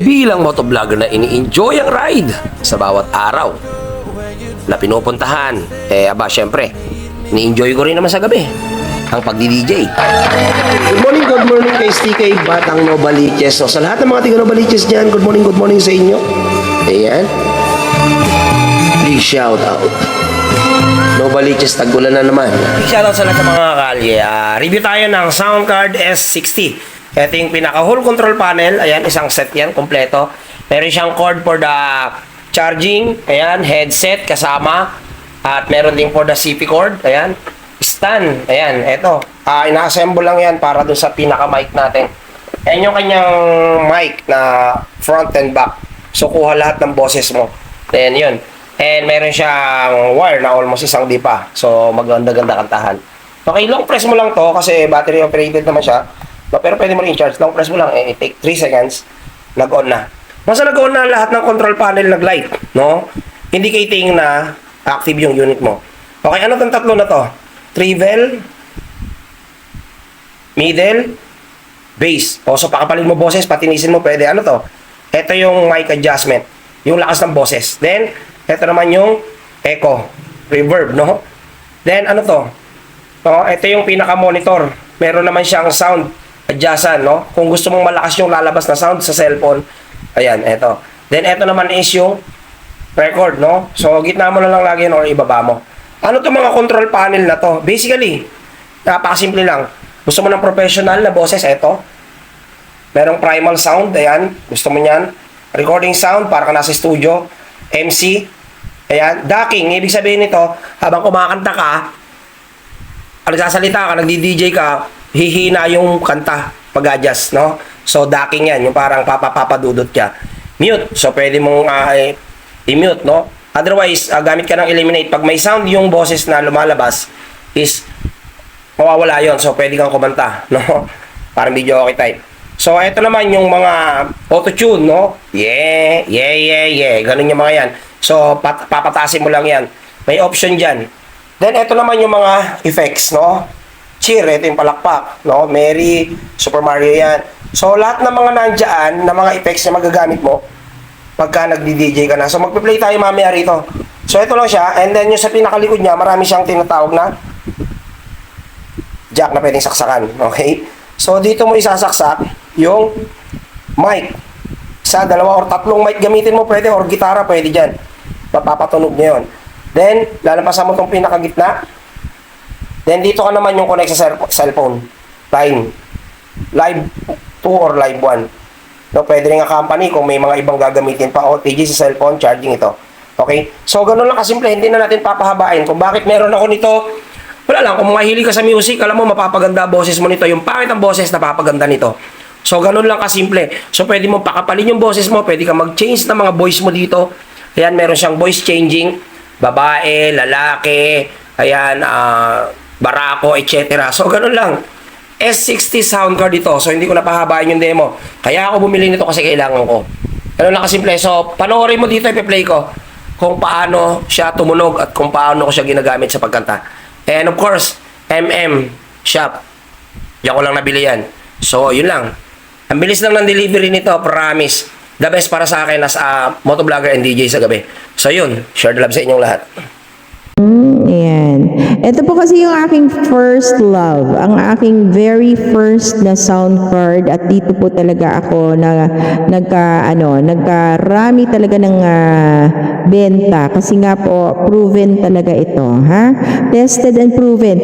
bilang motovlogger na ini-enjoy ang ride sa bawat araw na pinupuntahan. Eh, aba, syempre, ni-enjoy ko rin naman sa gabi ang pagdi-DJ. Good morning, good morning kay STK Batang Novaliches. So, sa lahat ng mga tiga Novaliches dyan, good morning, good morning sa inyo. Ayan. Big shout out. Novaliches, tagulan na naman. Big shout out sa lahat ng mga kalye. Ah, review tayo ng Soundcard S60. Ito yung pinaka-whole control panel. Ayan, isang set yan, kompleto. Meron siyang cord for the charging. Ayan, headset kasama. At meron din for the CP cord. Ayan, stand. Ayan, eto. Ah, ina-assemble lang yan para dun sa pinaka-mic natin. Ayan yung kanyang mic na front and back. So, kuha lahat ng boses mo. Then, yun. And meron siyang wire na almost isang di pa. So, maganda-ganda kantahan. Okay, long press mo lang to kasi battery operated naman siya. No, pero pwede mo rin i-charge. Long press mo lang, eh, take 3 seconds, nag-on na. Na nag-on na lahat ng control panel nag-light, no? Indicating na active yung unit mo. Okay, ano tong tatlo na to? Trivel, middle, bass. O, so pakapalin mo boses, patinisin mo, pwede. Ano to? Ito yung mic adjustment. Yung lakas ng boses. Then, ito naman yung echo, reverb, no? Then, ano to? No, ito yung pinaka-monitor. Meron naman siyang sound adjustan, no? Kung gusto mong malakas yung lalabas na sound sa cellphone, ayan, ito. Then, ito naman is yung record, no? So, gitna mo na lang lagi yun or ibaba mo. Ano to mga control panel na to? Basically, napakasimple lang. Gusto mo ng professional na boses, ito. Merong primal sound, ayan. Gusto mo niyan. Recording sound, para ka nasa studio. MC. Ayan. Ducking, ibig sabihin nito, habang kumakanta ka, nagsasalita ka, nagdi-DJ ka, hihina yung kanta pag-adjust, no? So, ducking yan, yung parang papapapadudot ka. Mute. So, pwede mong eh, i-mute, no? Otherwise, ah, gamit ka ng eliminate. Pag may sound yung boses na lumalabas, is mawawala yon So, pwede kang kumanta, no? Parang video okay type. So, ito naman yung mga auto-tune, no? Yeah, yeah, yeah, yeah. Ganun yung mga yan. So, pat papatasin mo lang yan. May option dyan. Then, ito naman yung mga effects, no? Cheer, ito yung palakpak, no? Mary, Super Mario yan. So, lahat ng mga nandyan, na mga effects na magagamit mo, pagka nagdi-DJ ka na. So, magpe-play tayo mamaya rito. So, ito lang siya. And then, yung sa pinakalikod niya, marami siyang tinatawag na jack na pwedeng saksakan. Okay? So, dito mo isasaksak yung mic. Isa, dalawa, or tatlong mic gamitin mo pwede, or gitara pwede dyan. Mapapatunog niya yun. Then, lalampasan mo itong pinakagitna. Then, dito ka naman yung connect sa cell- cellphone. Line. Live 2 or live 1. No, pwede rin ang company kung may mga ibang gagamitin pa. OTG sa cellphone, charging ito. Okay? So, ganun lang kasimple. Hindi na natin papahabain. Kung bakit meron ako nito, wala lang. Kung mahilig ka sa music, alam mo, mapapaganda boses mo nito. Yung pangit ang boses, napapaganda nito. So, ganun lang kasimple. So, pwede mo pakapalin yung boses mo. Pwede ka mag-change ng mga voice mo dito. Ayan, meron siyang voice changing. Babae, lalaki, ayan, ah, barako, etc. So, ganun lang. S60 sound card ito. So, hindi ko napahabain yung demo. Kaya ako bumili nito kasi kailangan ko. Ano lang kasimple. So, panoorin mo dito, ipi-play ko kung paano siya tumunog at kung paano ko siya ginagamit sa pagkanta. And of course, MM Shop. Diyan ko lang nabili yan. So, yun lang. Ang bilis lang ng delivery nito, promise. The best para sa akin as a motovlogger and DJ sa gabi. So, yun. Share the love sa inyong lahat. Ayan. Ito po kasi yung aking first love. Ang aking very first na sound card at dito po talaga ako na nagka ano, nagkarami talaga ng ah, benta kasi nga po proven talaga ito, ha? Tested and proven.